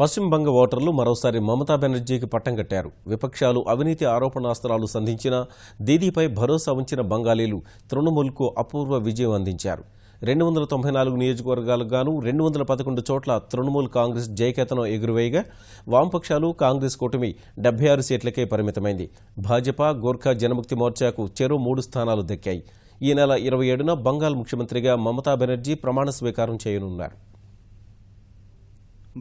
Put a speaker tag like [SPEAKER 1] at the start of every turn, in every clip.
[SPEAKER 1] పశ్చిమ బంగ ఓటర్లు మరోసారి మమతా బెనర్జీకి పట్టం కట్టారు. విపక్షాలు అవినీతి ఆరోపణాస్త్రాలు సంధించిన దీదీపై భరోసా ఉంచిన బంగాలీలు తృణమూల్కు అపూర్వ విజయం అందించారు. రెండు వందల తొంభై నాలుగు నియోజకవర్గాలకు గాను రెండు వందల పదకొండు చోట్ల తృణమూల్ కాంగ్రెస్ జయకేతనం ఎగురువేయగా వామపక్షాలు కాంగ్రెస్ కూటమి డెబ్బై ఆరు సీట్లకే పరిమితమైంది. భాజపా గోర్ఖా జనముక్తి మోర్చాకు చెరో మూడు స్థానాలు దక్కాయి. ఈ నెల ఇరవై ఏడున బంగాల్ ముఖ్యమంత్రిగా మమతా బెనర్జీ ప్రమాణ స్వీకారం చేయనున్నారు.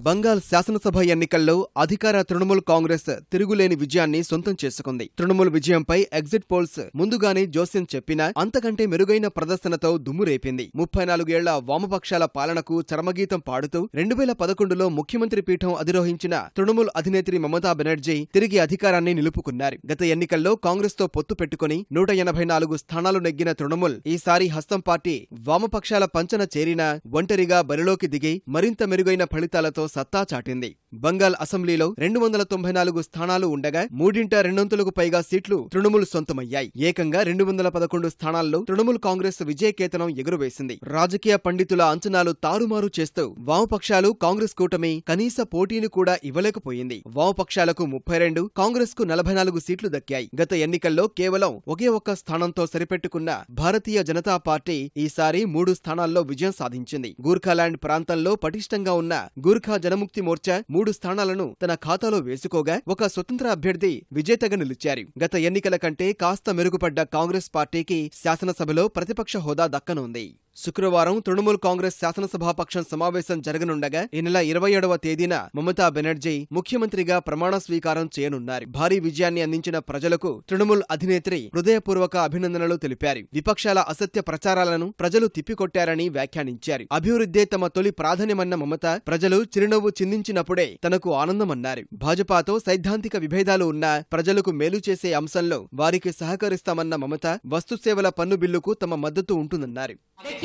[SPEAKER 2] బంగాల్ శాసనసభ ఎన్నికల్లో అధికార తృణమూల్ కాంగ్రెస్ తిరుగులేని విజయాన్ని సొంతం చేసుకుంది. తృణమూల్ విజయంపై ఎగ్జిట్ పోల్స్ ముందుగానే జోస్యం చెప్పినా అంతకంటే మెరుగైన ప్రదర్శనతో దుమ్మురేపింది. ముప్పై నాలుగేళ్ళ వామపక్షాల పాలనకు చరమగీతం పాడుతూ రెండు వేల పదకొండులో ముఖ్యమంత్రి పీఠం అధిరోహించిన తృణమూల్ అధినేత్రి మమతా బెనర్జీ తిరిగి అధికారాన్ని నిలుపుకున్నారు. గత ఎన్నికల్లో కాంగ్రెస్తో పొత్తు పెట్టుకుని నూట ఎనభై నాలుగు స్థానాలు నెగ్గిన తృణమూల్ ఈసారి హస్తం పార్టీ వామపక్షాల పంచన చేరినా ఒంటరిగా బరిలోకి దిగి మరింత మెరుగైన ఫలితాలతో సత్తా చాటింది. బంగాల్ అసెంబ్లీలో రెండు వందల తొంభై నాలుగు స్థానాలు ఉండగా మూడింట రెండొంతులకు పైగా సీట్లు తృణమూల్ సొంతమయ్యాయి. ఏకంగా రెండు వందల పదకొండు స్థానాల్లో తృణమూల్ కాంగ్రెస్ విజయకేతనం ఎగురవేసింది. రాజకీయ పండితుల అంచనాలు తారుమారు చేస్తూ వామపక్షాలు కాంగ్రెస్ కూటమి కనీస పోటీని కూడా ఇవ్వలేకపోయింది. వామపక్షాలకు ముప్పై రెండు కాంగ్రెస్కు నలభై నాలుగు సీట్లు దక్కాయి. గత ఎన్నికల్లో కేవలం ఒకే ఒక్క స్థానంతో సరిపెట్టుకున్న భారతీయ జనతా పార్టీ ఈసారి మూడు స్థానాల్లో విజయం సాధించింది. గూర్ఖాలాండ్ ప్రాంతంలో పటిష్టంగా ఉన్న గూర్ఖా జనముక్తి మోర్చా మూడు స్థానాలను తన ఖాతాలో వేసుకోగా ఒక స్వతంత్ర అభ్యర్థి విజేతగా నిలిచారు. గత ఎన్నికల కంటే కాస్త మెరుగుపడ్డ కాంగ్రెస్ పార్టీకి శాసనసభలో ప్రతిపక్ష హోదా దక్కనుంది. శుక్రవారం తృణమూల్ కాంగ్రెస్ శాసనసభాపక్షం సమావేశం జరగనుండగా ఈ నెల ఇరవై ఏడవ తేదీన మమతా బెనర్జీ ముఖ్యమంత్రిగా ప్రమాణ స్వీకారం చేయనున్నారు. భారీ విజయాన్ని అందించిన ప్రజలకు తృణమూల్ అధినేత్రి హృదయపూర్వక అభినందనలు తెలిపారు. విపక్షాల అసత్య ప్రచారాలను ప్రజలు తిప్పికొట్టారని వ్యాఖ్యానించారు. అభివృద్ధే తమ తొలి ప్రాధాన్యమన్న మమత ప్రజలు చిరునవ్వు చిందించినప్పుడే తనకు ఆనందమన్నారు. భాజపాతో సైద్ధాంతిక విభేదాలు ఉన్నా ప్రజలకు మేలు చేసే అంశంలో వారికి సహకరిస్తామన్న మమత వస్తుసేవల పన్ను బిల్లుకు తమ మద్దతు ఉంటుందన్నారు.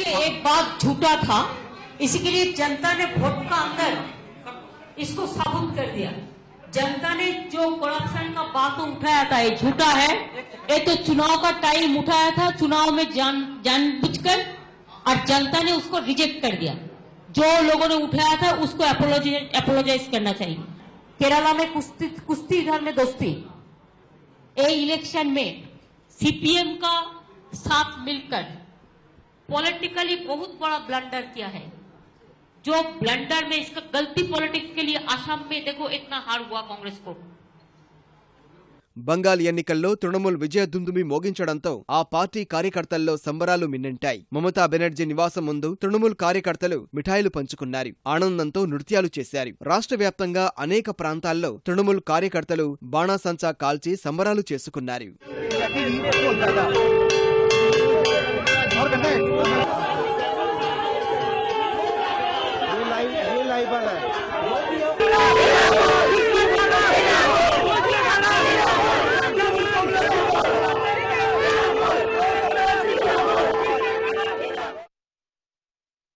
[SPEAKER 3] देखिए एक बात झूठा था इसी के लिए जनता ने वोट का अंदर इसको साबुत कर दिया। जनता ने जो करप्शन का बात उठाया था, ये झूठा है। ये तो चुनाव का टाइम उठाया था, चुनाव में जान, जानबूझकर, और जनता ने उसको रिजेक्ट कर दिया। जो लोगों ने उठाया था, उसको अपोलोजाइज करना चाहिए। केरला में कुश्ती कुश्ती इधर में दोस्ती। ये इलेक्शन में सीपीएम का साथ मिलकर पॉलिटिकली बहुत बड़ा ब्लंडर किया है जो ब्लंडर में इसका गलती पॉलिटिक्स के लिए असम में देखो इतना हार हुआ कांग्रेस को
[SPEAKER 2] బంగాల్ ఎన్నికల్లో తృణమూల్ విజయదుందుమి మోగించడంతో ఆ పార్టీ కార్యకర్తల్లో సంబరాలు మిన్నంటాయి మమతా బెనర్జీ నివాసం ముందు తృణమూల్ కార్యకర్తలు మిఠాయిలు పంచుకున్నారు ఆనందంతో నృత్యాలు చేశారు రాష్ట్ర వ్యాప్తంగా అనేక ప్రాంతాల్లో తృణమూల్ కార్యకర్తలు బాణాసంచా కాల్చి సంబరాలు చేసుకున్నారు है ये लाइव ये लाइव वाला है।